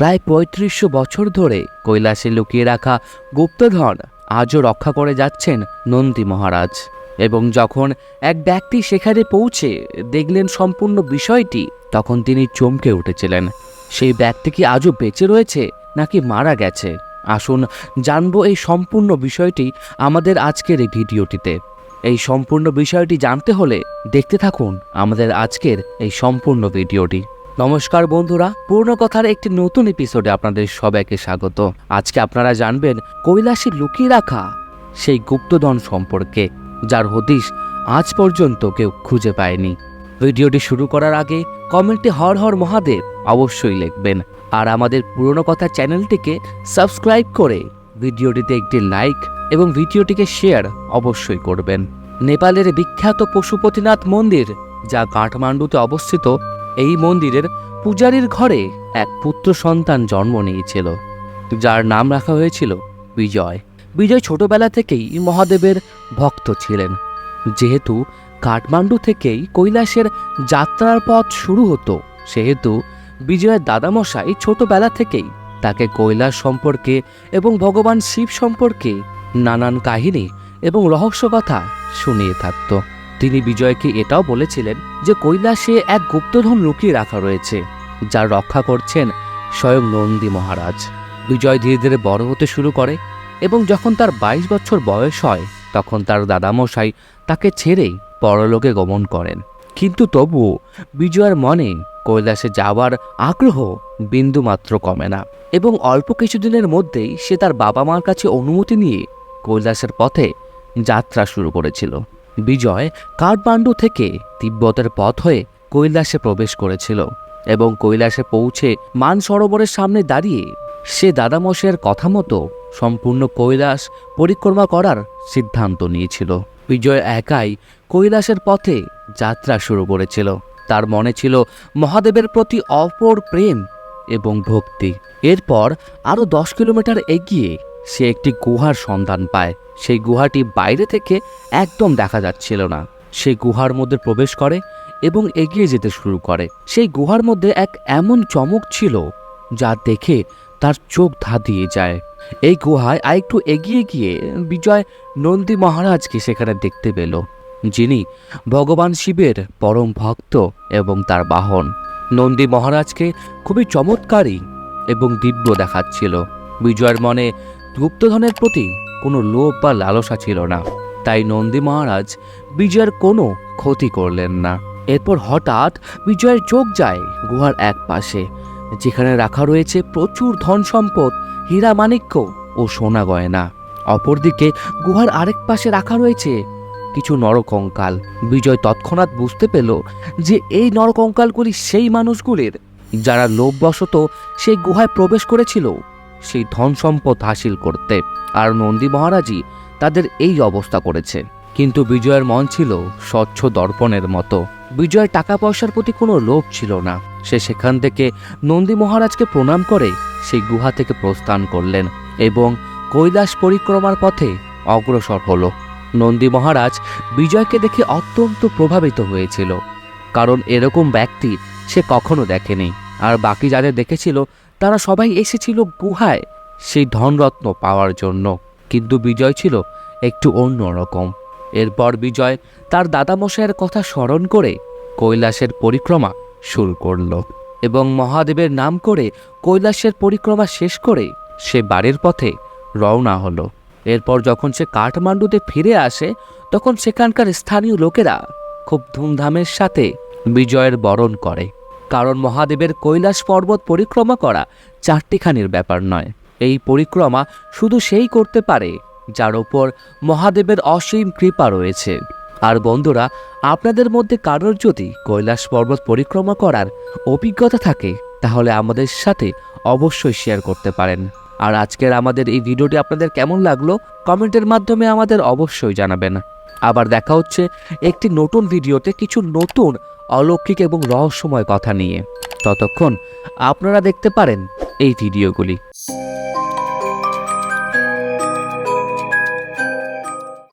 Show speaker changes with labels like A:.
A: প্রায় পঁয়ত্রিশশো বছর ধরে কৈলাসে লুকিয়ে রাখা গুপ্তধন আজও রক্ষা করে যাচ্ছেন নন্দী মহারাজ। এবং যখন এক ব্যক্তি সেখানে পৌঁছে দেখলেন সম্পূর্ণ বিষয়টি, তখন তিনি চমকে উঠেছিলেন। সেই ব্যক্তি কি আজও বেঁচে রয়েছে, নাকি মারা গেছে? আসুন জানব এই সম্পূর্ণ বিষয়টি আমাদের আজকের এই ভিডিওটিতে। এই সম্পূর্ণ বিষয়টি জানতে হলে দেখতে থাকুন আমাদের আজকের এই সম্পূর্ণ ভিডিওটি। নমস্কার বন্ধুরা পুরনো কথার একটি নতুন এপিসোডে আপনাদের সবাইকে স্বাগত। আজকে আপনারা জানবেন কৈলাসে লুকিয়ে রাখা সেই গুপ্তধন সম্পর্কে, যার হদিশ আজ পর্যন্ত কেউ খুঁজে পায়নি। ভিডিওটি শুরু করার আগে কমেন্টে হর হর মহাদেব অবশ্যই লিখবেন। আর আমাদের পুরনো কথা চ্যানেলটিকে সাবস্ক্রাইব করে ভিডিওটিতে একটি লাইক এবং ভিডিওটিকে শেয়ার অবশ্যই করবেন। নেপালের বিখ্যাত পশুপতিনাথ মন্দির, যা কাঠমান্ডুতে অবস্থিত এই মন্দিরের পূজারীর ঘরে এক পুত্র সন্তান জন্ম নিয়েছিল, যার নাম রাখা হয়েছিল বিজয়। বিজয় ছোটবেলা থেকেই মহাদেবের ভক্ত ছিলেন। যেহেতু কাঠমান্ডু থেকেই কৈলাসের যাত্রার পথ শুরু হতো, সেহেতু বিজয়ের দাদামশাই ছোটবেলা থেকেই তাকে কৈলাস সম্পর্কে এবং ভগবান শিব সম্পর্কে নানান কাহিনী এবং রহস্য কথা শুনিয়ে থাকত। তিনি বিজয়কে এটাও বলেছিলেন যে কৈলাসে এক গুপ্তধন লুকিয়ে রাখা রয়েছে যা রক্ষা করছেন স্বয়ং নন্দী মহারাজ। বিজয় ধীরে ধীরে বড় হতে শুরু করে এবং যখন তার বাইশ বছর বয়স হয়, তখন তার দাদামশাই তাকে ছেড়েই পরলোকে গমন করেন। কিন্তু তবুও বিজয়ের মনে কৈলাসে যাওয়ার আগ্রহ বিন্দুমাত্র কমে না এবং অল্প কিছুদিনের মধ্যেই সে তার বাবা মার কাছে অনুমতি নিয়ে কৈলাসের পথে যাত্রা শুরু করেছিল। বিজয় কাঠমান্ডু থেকে তিব্বতের পথ হয়ে কৈলাসে প্রবেশ করেছিল এবং কৈলাসে পৌঁছে মান সরোবরের সামনে দাঁড়িয়ে সে দাদামশাইয়ের কথা মতো সম্পূর্ণ কৈলাস পরিক্রমা করার সিদ্ধান্ত নিয়েছিল। বিজয় একাই কৈলাসের পথে যাত্রা শুরু করেছিল। তার মনে ছিল মহাদেবের প্রতি অপর প্রেম এবং ভক্তি। এরপর আরও দশ কিলোমিটার এগিয়ে সে একটি গুহার সন্ধান পায়। সেই গুহাটি বাইরে থেকে একদম দেখা যাচ্ছিল না। সে গুহার মধ্যে প্রবেশ করে এবং এগিয়ে যেতে শুরু করে। সেই গুহার মধ্যে এক এমন চমক ছিল যা দেখে তার চোখ ধাঁধিয়ে যায়। এই গুহায় আরেকটু এগিয়ে গিয়ে বিজয় নন্দী মহারাজকে সেখানে দেখতে পেল, যিনি ভগবান শিবের পরম ভক্ত এবং তার বাহন। নন্দী মহারাজকে খুবই চমৎকারী এবং দিব্য দেখাচ্ছিল। বিজয়ের মনে গুপ্তধনের প্রতি কোনো লোভ বা লালসা ছিল না। তাই নন্দী মহারাজ বিজয়ের কোনো ক্ষতি করলেন না। এরপর হঠাৎ বিজয়ের চোখ যায় গুহার এক পাশে, যেখানে রাখা রয়েছে প্রচুর ধন সম্পদ, হীরা মাণিক্য ও সোনা গয়না। অপরদিকে গুহার আরেক পাশে রাখা রয়েছে কিছু নরকঙ্কাল। বিজয় তৎক্ষণাৎ বুঝতে পেল যে এই নরকঙ্কালগুলি সেই মানুষগুলির, যারা লোভবশত সেই গুহায় প্রবেশ করেছিল। সেই ধন সম্পদ হাসিল করতে। আর নন্দী মহারাজই তাদের এই অবস্থা করেছে। কিন্তু বিজয়ের মন ছিল স্বচ্ছ দর্পণের মতো। বিজয়ের টাকা পয়সার প্রতি কোনো লোভ ছিল না। সে সেখান থেকে নন্দী মহারাজকে প্রণাম করে সেই গুহা থেকে প্রস্থান করলেন এবং কৈলাস পরিক্রমার পথে অগ্রসর হলো। নন্দী মহারাজ বিজয়কে দেখে অত্যন্ত প্রভাবিত হয়েছিল। কারণ এরকম ব্যক্তি সে কখনো দেখেনি। আর বাকি যাদের দেখেছিল তারা সবাই এসেছিল গুহায়। সেই ধনরত্ন পাওয়ার জন্য। কিন্তু বিজয় ছিল একটু অন্যরকম এরপর বিজয় তার দাদামশাইয়ের কথা স্মরণ করে কৈলাসের পরিক্রমা শুরু করল এবং মহাদেবের নাম করে কৈলাসের পরিক্রমা শেষ করে সে বাড়ির পথে রওনা হলো। এরপর যখন সে কাঠমান্ডুতে ফিরে আসে, তখন সেখানকার স্থানীয় লোকেরা খুব ধুমধামের সাথে বিজয়ের বরণ করে। কারণ মহাদেবের কৈলাস পর্বত পরিক্রমা করা চারটিখানির ব্যাপার নয়। এই পরিক্রমা শুধু সেই করতে পারে যার ওপর মহাদেবের অসীম কৃপা রয়েছে। আর বন্ধুরা, আপনাদের মধ্যে কারোর যদি কৈলাস পর্বত পরিক্রমা করার অভিজ্ঞতা থাকে, তাহলে আমাদের সাথে অবশ্যই শেয়ার করতে পারেন। আর আজকের আমাদের এই ভিডিওটি আপনাদের কেমন লাগল, কমেন্টের মাধ্যমে আমাদের অবশ্যই জানাবেন। আবার দেখা হচ্ছে একটি নতুন ভিডিওতে কিছু নতুন অলৌকিক এবং রহস্যময় কথা নিয়ে। ততক্ষণ আপনারা দেখতে পারেন এই ভিডিওগুলি।